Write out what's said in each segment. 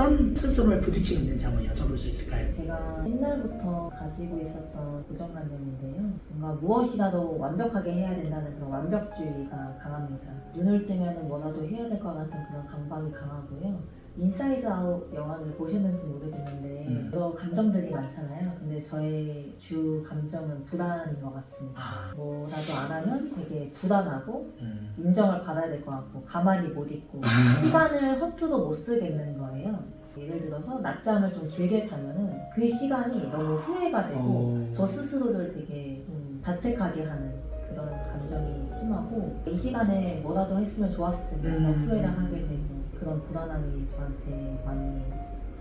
어떤 스스로에 부딪히고 있는지 한번 여쭤볼 수 있을까요? 제가 옛날부터 가지고 있었던 고정관념인데요. 뭔가 무엇이라도 완벽하게 해야 된다는 그런 완벽주의가 강합니다. 눈을 뜨면 뭐라도 해야 될 것 같은 그런 강박이 강하고요. 인사이드 아웃 영화를 보셨는지 모르겠는데 음. 여러 감정들이 많잖아요. 근데 저의 주 감정은 불안인 것 같습니다. 아, 뭐라도 안 하면 되게 불안하고 음. 인정을 받아야 될 것 같고 가만히 못 있고 시간을 허투루 못 쓰겠는 거예요. 예를 들어서 낮잠을 좀 길게 자면은 그 시간이 너무 후회가 되고 어, 저 스스로를 되게 좀 자책하게 하는 그런 감정이 심하고 이 시간에 뭐라도 했으면 좋았을 텐데 음. 후회를 하게 되고 그런 불안함이 저한테 많이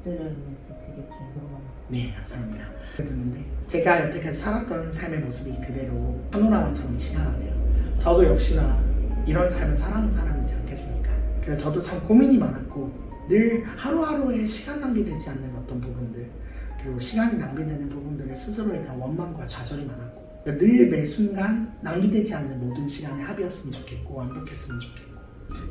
들어있는지 그게 좀 궁금합니다. 네, 감사합니다. 듣는데 제가 여태까지 살았던 삶의 모습이 그대로 파노라마처럼 지나가네요. 저도 역시나 이런 삶을 살아온 사람이지 않겠습니까? 그래서 저도 참 고민이 많았고 늘 하루하루에 시간 낭비되지 않는 어떤 부분들 그리고 시간이 낭비되는 부분들에 스스로에 대한 원망과 좌절이 많았고 그러니까 늘매 순간 낭비되지 않는 모든 시간에 합이었으면 좋겠고 완벽했으면 좋겠고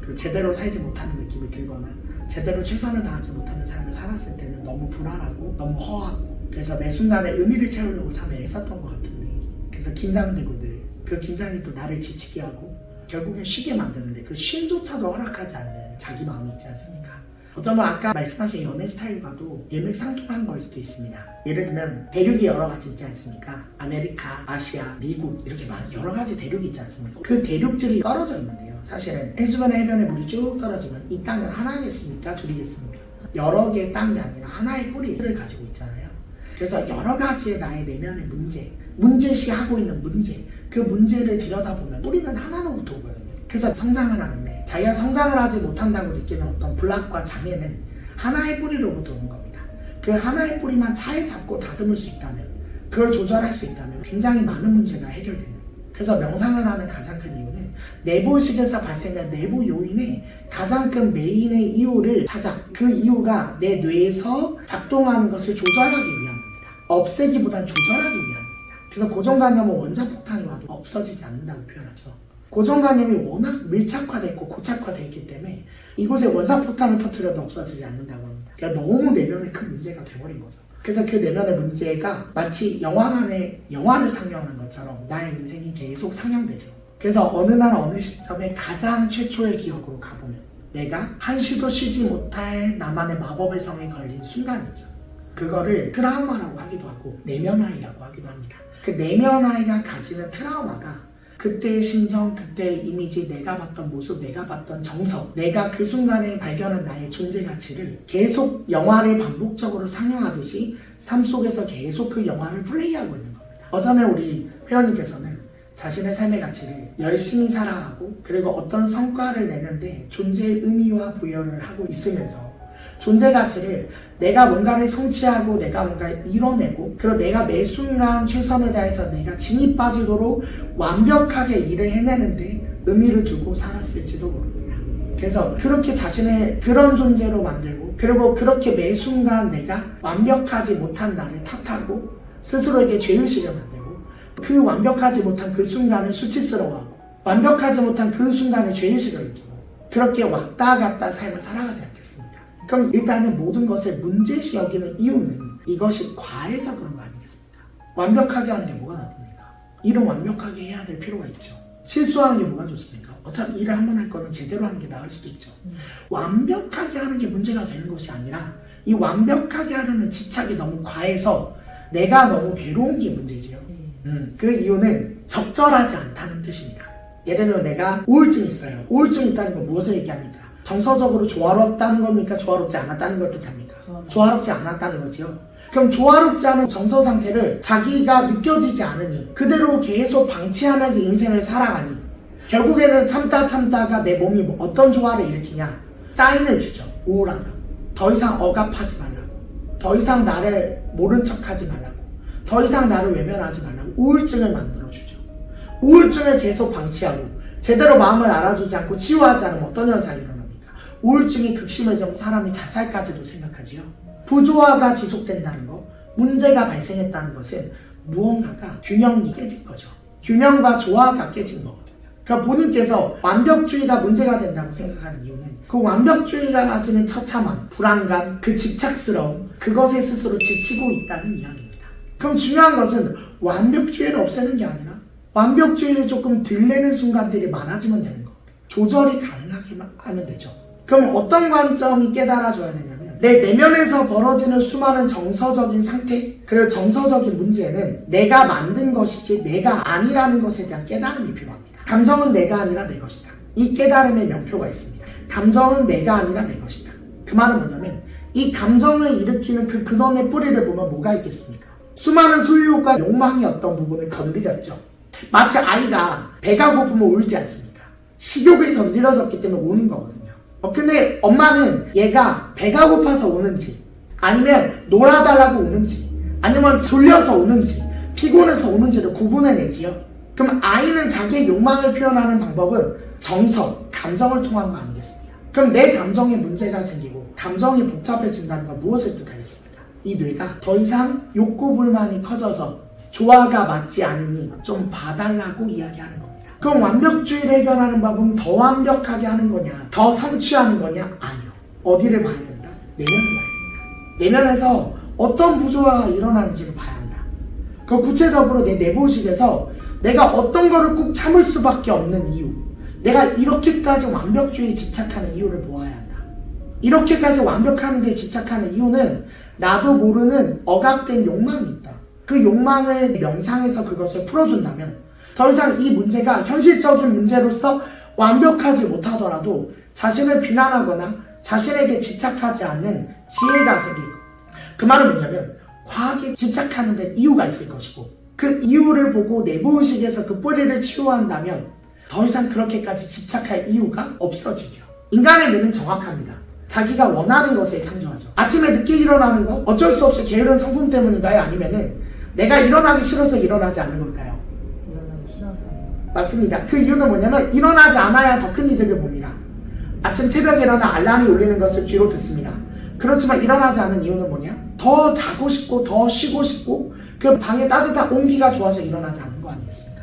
그 제대로 살지 못하는 느낌이 들거나 제대로 최선을 다하지 못하는 삶을 살았을 때는 너무 불안하고 너무 허하고 그래서 매 순간에 의미를 채우려고 참 애썼던 것 같은데 그래서 긴장되고 늘 그 긴장이 또 나를 지치게 하고 결국엔 쉬게 만드는데 그 쉼조차도 허락하지 않는 자기 마음이 있지 않습니까? 어쩌면 아까 말씀하신 연애 스타일과도 일맥상통한 거일 수도 있습니다. 예를 들면 대륙이 여러 가지 있지 않습니까? 아메리카, 아시아, 미국 이렇게 여러 가지 대륙이 있지 않습니까? 그 대륙들이 떨어져 있는데요. 사실은 해수면에 해변에 물이 쭉 떨어지면 이 땅은 하나겠습니까? 둘이겠습니까? 여러 개의 땅이 아니라 하나의 뿌리를 가지고 있잖아요. 그래서 여러 가지의 나의 내면의 문제, 문제시 하고 있는 문제, 그 문제를 들여다보면 뿌리는 하나로부터 오거든요. 그래서 성장을 하는데 자기가 성장을 하지 못한다고 느끼는 어떤 불락과 장애는 하나의 뿌리로부터 오는 겁니다. 그 하나의 뿌리만 잘 잡고 다듬을 수 있다면, 그걸 조절할 수 있다면 굉장히 많은 문제가 해결되는. 그래서 명상을 하는 가장 큰 이유는 내부의식에서 발생된 내부 요인의 가장 큰 메인의 이유를 찾아 그 이유가 내 뇌에서 작동하는 것을 조절하기 위함입니다. 없애기보단 조절하기 위함입니다. 그래서 고정관념은 원자폭탄이 와도 없어지지 않는다고 표현하죠. 고정관념이 워낙 밀착화되어 있고 고착화되어 있기 때문에 이곳에 원자폭탄을 터뜨려도 없어지지 않는다고 합니다. 그러니까 너무 내면에 큰 문제가 돼버린 거죠. 그래서 그 내면의 문제가 마치 영화관에 영화를 상영하는 것처럼 나의 인생이 계속 상영되죠. 그래서 어느 날 어느 시점에 가장 최초의 기억으로 가보면 내가 한시도 쉬지 못할 나만의 마법의 성에 걸린 순간이죠. 그거를 트라우마라고 하기도 하고 내면아이라고 하기도 합니다. 그 내면아이가 가지는 트라우마가 그때의 심정, 그때의 이미지, 내가 봤던 모습, 내가 봤던 정서, 내가 그 순간에 발견한 나의 존재 가치를 계속 영화를 반복적으로 상영하듯이 삶 속에서 계속 그 영화를 플레이하고 있는 겁니다. 어쩌면 우리 회원님께서는 자신의 삶의 가치를 열심히 살아가고 그리고 어떤 성과를 내는데 존재의 의미와 부여를 하고 있으면서 존재 가치를 내가 뭔가를 성취하고 내가 뭔가를 이뤄내고 그리고 내가 매 순간 최선을 다해서 내가 진이 빠지도록 완벽하게 일을 해내는데 의미를 두고 살았을지도 모릅니다. 그래서 그렇게 자신을 그런 존재로 만들고 그리고 그렇게 매 순간 내가 완벽하지 못한 나를 탓하고 스스로에게 죄의식을 만들고 그 완벽하지 못한 그 순간을 수치스러워하고 완벽하지 못한 그 순간에 죄의식을 느끼고 그렇게 왔다 갔다 삶을 살아가지 않겠습니까? 그럼 일단은 모든 것을 문제시 여기는 이유는 이것이 과해서 그런 거 아니겠습니까? 완벽하게 하는 게 뭐가 나쁩니까? 일은 완벽하게 해야 될 필요가 있죠. 실수하는 게 뭐가 좋습니까? 어차피 일을 한 번 할 거는 제대로 하는 게 나을 수도 있죠. 음. 완벽하게 하는 게 문제가 되는 것이 아니라 이 완벽하게 하려는 집착이 너무 과해서 내가 너무 괴로운 게 문제지요. 네. 음, 그 이유는 적절하지 않다는 뜻입니다. 예를 들어 내가 우울증이 있어요. 우울증이 있다는 건 무엇을 얘기합니까? 정서적으로 조화롭다는 겁니까? 조화롭지 않았다는 걸 뜻합니까? 조화롭- 조화롭지 않았다는 거지요. 그럼 조화롭지 않은 정서 상태를 자기가 느껴지지 않으니 그대로 계속 방치하면서 인생을 살아가니 결국에는 참다 참다가 내 몸이 뭐 어떤 조화를 일으키냐 사인을 주죠. 우울하다. 더 이상 억압하지 말라고. 더 이상 나를 모른 척하지 말라고. 더 이상 나를 외면하지 말라고 우울증을 만들어주죠. 우울증을 계속 방치하고 제대로 마음을 알아주지 않고 치유하지 않으면 어떤 현상이 일어납니까? 우울증이 극심해지면 사람이 자살까지도 생각하지요. 부조화가 지속된다는 것, 문제가 발생했다는 것은 무언가가 균형이 깨진 거죠. 균형과 조화가 깨진 거거든요. 그러니까 본인께서 완벽주의가 문제가 된다고 생각하는 이유는 그 완벽주의가 가지는 처참함, 불안감, 그 집착스러움, 그것에 스스로 지치고 있다는 이야기입니다. 그럼 중요한 것은 완벽주의를 없애는 게 아니라 완벽주의를 조금 들내는 순간들이 많아지면 되는 거. 조절이 가능하게 하면 되죠. 그럼 어떤 관점이 깨달아줘야 되냐면 내 내면에서 벌어지는 수많은 정서적인 상태 그리고 정서적인 문제는 내가 만든 것이지 내가 아니라는 것에 대한 깨달음이 필요합니다. 감정은 내가 아니라 내 것이다. 이 깨달음의 명표가 있습니다. 감정은 내가 아니라 내 것이다. 그 말은 뭐냐면 이 감정을 일으키는 그 근원의 뿌리를 보면 뭐가 있겠습니까? 수많은 소유욕과 욕망의 어떤 부분을 건드렸죠. 마치 아이가 배가 고프면 울지 않습니까? 식욕이 건드려졌기 때문에 우는 거거든요. 어, 근데 엄마는 얘가 배가 고파서 우는지, 아니면 놀아달라고 우는지, 아니면 졸려서 우는지, 피곤해서 우는지를 구분해내지요. 그럼 아이는 자기의 욕망을 표현하는 방법은 정서, 감정을 통한 거 아니겠습니까? 그럼 내 감정에 문제가 생기고, 감정이 복잡해진다는 건 무엇을 뜻하겠습니까? 이 뇌가 더 이상 욕구 불만이 커져서 조화가 맞지 않으니 좀 봐달라고 이야기하는 겁니다. 그럼 완벽주의를 해결하는 방법은 더 완벽하게 하는 거냐, 더 성취하는 거냐? 아니요. 어디를 봐야 된다? 내면을 봐야 된다. 내면에서 어떤 부조화가 일어나는지를 봐야 한다. 그 구체적으로 내 내부의식에서 내가 어떤 거를 꼭 참을 수밖에 없는 이유, 내가 이렇게까지 완벽주의에 집착하는 이유를 보아야 한다. 이렇게까지 완벽하는 데 집착하는 이유는 나도 모르는 억압된 욕망이 있다. 그 욕망을 명상해서 그것을 풀어준다면 더 이상 이 문제가 현실적인 문제로서 완벽하지 못하더라도 자신을 비난하거나 자신에게 집착하지 않는 생길 것. 그 말은 뭐냐면 과학에 집착하는 데 이유가 있을 것이고 그 이유를 보고 내부의식에서 그 뿌리를 치유한다면 더 이상 그렇게까지 집착할 이유가 없어지죠. 인간의 뇌는 정확합니다. 자기가 원하는 것에 창조하죠. 아침에 늦게 일어나는 거 어쩔 수 없이 게으른 성품 때문인가요? 아니면은 내가 일어나기 싫어서 일어나지 않는 걸까요? 맞습니다. 그 이유는 뭐냐면 일어나지 않아야 더 큰 이득을 봅니다. 아침 새벽에 일어나 알람이 울리는 것을 귀로 듣습니다. 그렇지만 일어나지 않는 이유는 뭐냐? 더 자고 싶고 더 쉬고 싶고 그 방에 따뜻한 온기가 좋아서 일어나지 않는 거 아니겠습니까?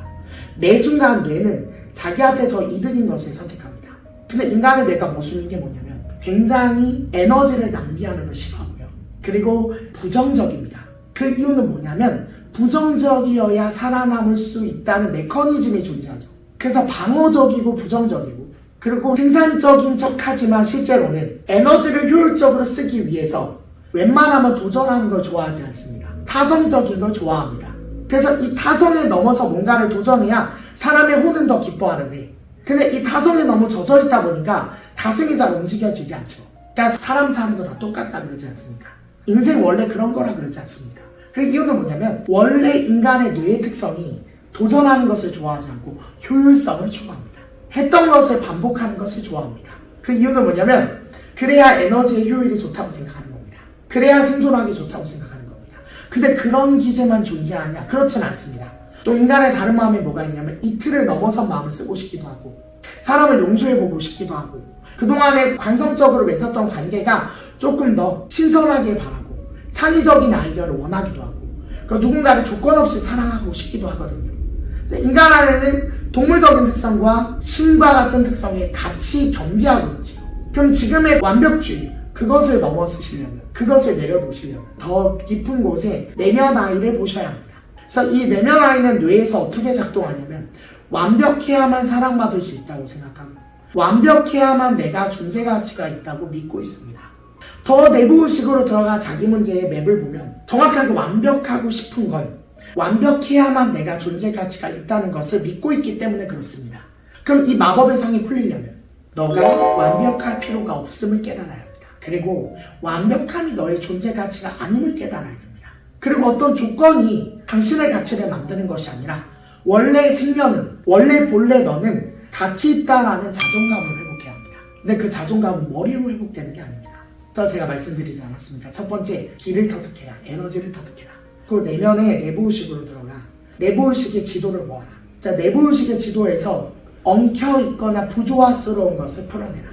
매 순간 뇌는 자기한테 더 이득인 것을 선택합니다. 근데 인간의 뇌가 모순인 게 뭐냐면 굉장히 에너지를 낭비하는 걸 싫어하고요. 그리고 부정적입니다. 그 이유는 뭐냐면 부정적이어야 살아남을 수 있다는 메커니즘이 존재하죠. 그래서 방어적이고 부정적이고 그리고 생산적인 척 하지만 실제로는 에너지를 효율적으로 쓰기 위해서 웬만하면 도전하는 걸 좋아하지 않습니다. 타성적인 걸 좋아합니다. 그래서 이 타성에 넘어서 뭔가를 도전해야 사람의 혼은 더 기뻐하는데 근데 이 타성에 너무 젖어 있다 보니까 가슴이 잘 움직여지지 않죠. 그러니까 사람 사는 거 다 똑같다 그러지 않습니까? 인생 원래 그런 거라 그러지 않습니까? 그 이유는 뭐냐면 원래 인간의 뇌의 특성이 도전하는 것을 좋아하지 않고 효율성을 추구합니다. 했던 것을 반복하는 것을 좋아합니다. 그 이유는 뭐냐면 그래야 에너지의 효율이 좋다고 생각하는 겁니다. 그래야 생존하기 좋다고 생각하는 겁니다. 근데 그런 기제만 존재하냐? 그렇진 않습니다. 또 인간의 다른 마음에 뭐가 있냐면 이틀을 넘어선 마음을 쓰고 싶기도 하고 사람을 용서해보고 싶기도 하고 그동안에 관성적으로 맺었던 관계가 조금 더 신선하길 바라고 창의적인 아이디어를 원하기도 하고 그 누군가를 조건 없이 사랑하고 싶기도 하거든요. 인간 안에는 동물적인 특성과 신과 같은 특성이 같이 경비하고 있죠. 그럼 지금의 완벽주의 그것을 넘어서시려면 그것을 내려놓으시려면 더 깊은 곳에 내면 아이를 보셔야 합니다. 그래서 이 내면 아이는 뇌에서 어떻게 작동하냐면 완벽해야만 사랑받을 수 있다고 생각하고 완벽해야만 내가 존재 가치가 있다고 믿고 있습니다. 더 내부의식으로 들어가 자기 문제의 맵을 보면 정확하게 완벽하고 싶은 건 완벽해야만 내가 존재 가치가 있다는 것을 믿고 있기 때문에 그렇습니다. 그럼 이 마법의 상이 풀리려면 너가 완벽할 필요가 없음을 깨달아야 합니다. 그리고 완벽함이 너의 존재 가치가 아님을 깨달아야 됩니다. 그리고 어떤 조건이 당신의 가치를 만드는 것이 아니라 원래 생명은 원래 본래 너는 가치 있다라는 자존감을 회복해야 합니다. 근데 그 자존감은 머리로 회복되는 게 아닙니다. 그래서 제가 말씀드리지 않았습니까? 첫 번째, 길을 터득해라. 에너지를 터득해라. 그리고 내면의 내부의식으로 들어가. 내부의식의 지도를 모아라. 자, 내부의식의 지도에서 엉켜있거나 부조화스러운 것을 풀어내라.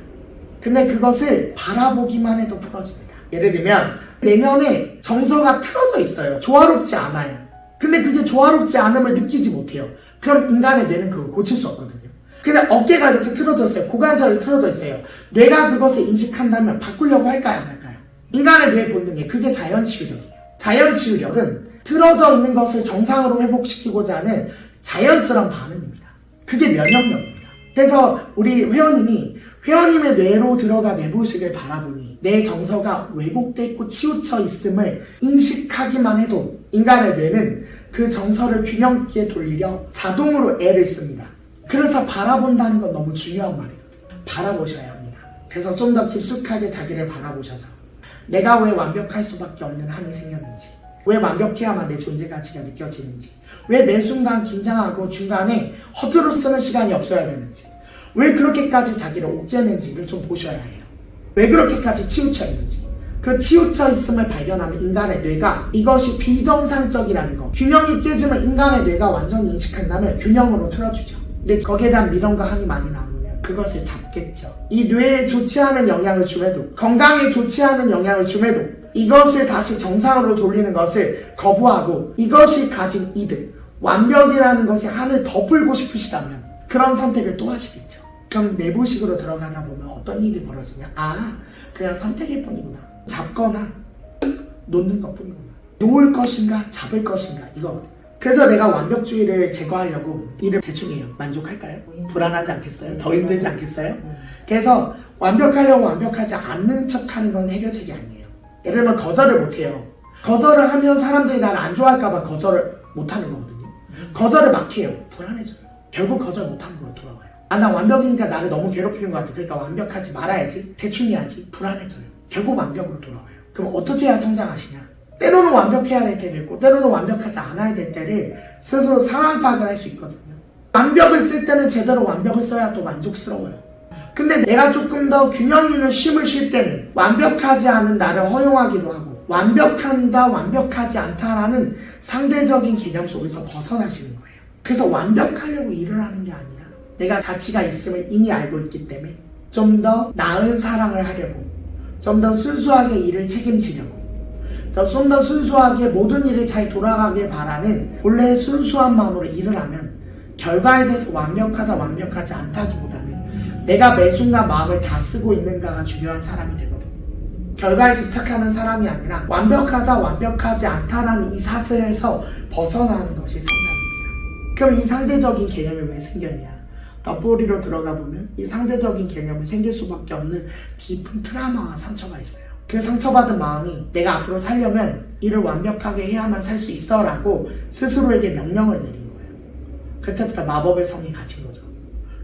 근데 그것을 바라보기만 해도 풀어집니다. 예를 들면, 내면에 정서가 틀어져 있어요. 조화롭지 않아요. 근데 그게 조화롭지 않음을 느끼지 못해요. 그럼 인간의 뇌는 그걸 고칠 수 없거든요. 근데 어깨가 이렇게 틀어져 있어요. 고관절이 틀어져 있어요. 뇌가 그것을 인식한다면 바꾸려고 할까요? 안 할까요? 인간의 뇌 본능에 그게 자연치유력이에요. 자연치유력은 틀어져 있는 것을 정상으로 회복시키고자 하는 자연스러운 반응입니다. 그게 면역력입니다. 그래서 우리 회원님이 회원님의 뇌로 들어가 내부식을 바라보니 내 정서가 왜곡돼 있고 치우쳐 있음을 인식하기만 해도 인간의 뇌는 그 정서를 균형 있게 돌리려 자동으로 애를 씁니다. 그래서 바라본다는 건 너무 중요한 말이거든요. 바라보셔야 합니다. 그래서 좀 더 깊숙하게 자기를 바라보셔서 내가 왜 완벽할 수밖에 없는 한이 생겼는지 왜 완벽해야만 내 존재 가치가 느껴지는지 왜 매 순간 긴장하고 중간에 허투루 쓰는 시간이 없어야 되는지 왜 그렇게까지 자기를 옥죄는지를 좀 보셔야 해요. 왜 그렇게까지 치우쳐 있는지. 그 치우쳐 있음을 발견하면 인간의 뇌가 이것이 비정상적이라는 거. 균형이 깨지면 인간의 뇌가 완전히 인식한다면 균형으로 틀어주죠. 근데 거기에 대한 미련과 항이 많이 남으면 그것을 잡겠죠. 이 뇌에 좋지 않은 영향을 줌에도, 건강에 좋지 않은 영향을 줌에도 이것을 다시 정상으로 돌리는 것을 거부하고 이것이 가진 이득, 완벽이라는 것의 한을 덮을고 싶으시다면 그런 선택을 또 하시겠죠. 그럼 내부식으로 들어가다 보면 어떤 일이 벌어지냐? 아, 그냥 선택일 뿐이구나. 잡거나 놓는 것 뿐이구나. 놓을 것인가, 잡을 것인가, 이거거든. 그래서 내가 완벽주의를 제거하려고 일을 대충 해요. 만족할까요? 불안하지 않겠어요? 더 힘들지 않겠어요? 음. 그래서 완벽하려고 완벽하지 않는 척 하는 건 해결책이 아니에요. 예를 들면 거절을 못해요. 거절을 하면 사람들이 나를 안 좋아할까봐 거절을 못하는 거거든요. 거절을 막 해요. 불안해져요. 결국 거절 못하는 걸로 돌아와요. 아, 나 완벽이니까 나를 너무 괴롭히는 것 같아. 그러니까 완벽하지 말아야지. 대충 해야지. 불안해져요. 결국 완벽으로 돌아와요. 그럼 어떻게 해야 성장하시냐? 때로는 완벽해야 될 때도 있고, 때로는 완벽하지 않아야 될 때를 스스로 상황 파악을 할 수 있거든요. 완벽을 쓸 때는 제대로 완벽을 써야 또 만족스러워요. 근데 내가 조금 더 균형 있는 쉼을 쉴 때는 완벽하지 않은 나를 허용하기도 하고 완벽한다 완벽하지 않다라는 상대적인 개념 속에서 벗어나시는 거예요. 그래서 완벽하려고 일을 하는 게 아니라 내가 가치가 있음을 이미 알고 있기 때문에 좀 더 나은 사랑을 하려고 좀 더 순수하게 일을 책임지려고 좀 더 순수하게 모든 일이 잘 돌아가길 바라는 본래의 순수한 마음으로 일을 하면 결과에 대해서 완벽하다 완벽하지 않다기보다는 내가 매 순간 마음을 다 쓰고 있는가가 중요한 사람이 되거든요. 결과에 집착하는 사람이 아니라 완벽하다 완벽하지 않다라는 이 사슬에서 벗어나는 것이 성장입니다. 그럼 이 상대적인 개념이 왜 생겼냐? 덧보리로 들어가 보면 이 상대적인 개념이 생길 수밖에 없는 깊은 트라우마와 상처가 있어요. 그 상처받은 마음이 내가 앞으로 살려면 이를 완벽하게 해야만 살 수 있어 라고 스스로에게 명령을 내린 거예요. 그때부터 마법의 성이 갇힌 거죠.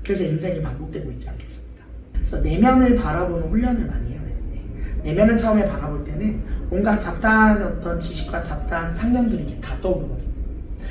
그래서 인생이 반복되고 있지 않겠습니까? 그래서 내면을 바라보는 훈련을 많이 해야 되는데 내면을 처음에 바라볼 때는 뭔가 잡다한 어떤 지식과 잡다한 상념들이 이렇게 다 떠오르거든요.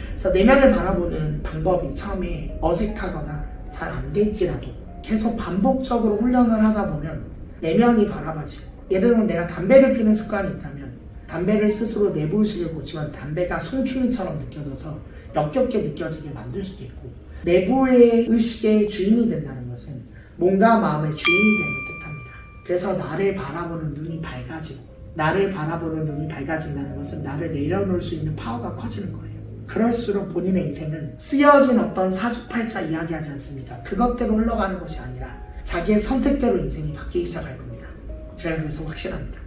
그래서 내면을 바라보는 방법이 처음에 어색하거나 잘 안 될지라도 계속 반복적으로 훈련을 하다 보면 내면이 바라봐지고 예를 들면 내가 담배를 피는 습관이 있다면 담배를 스스로 내부의식을 고치면 담배가 송충이처럼 느껴져서 역겹게 느껴지게 만들 수도 있고 내부의 의식의 주인이 된다는 것은 몸과 마음의 주인이 됨을 뜻합니다. 그래서 나를 바라보는 눈이 밝아지고 나를 바라보는 눈이 밝아진다는 것은 나를 내려놓을 수 있는 파워가 커지는 거예요. 그럴수록 본인의 인생은 쓰여진 어떤 사주팔자 이야기하지 않습니까? 그것대로 흘러가는 것이 아니라 자기의 선택대로 인생이 바뀌기 시작할 겁니다. 제가 그래서 확실합니다.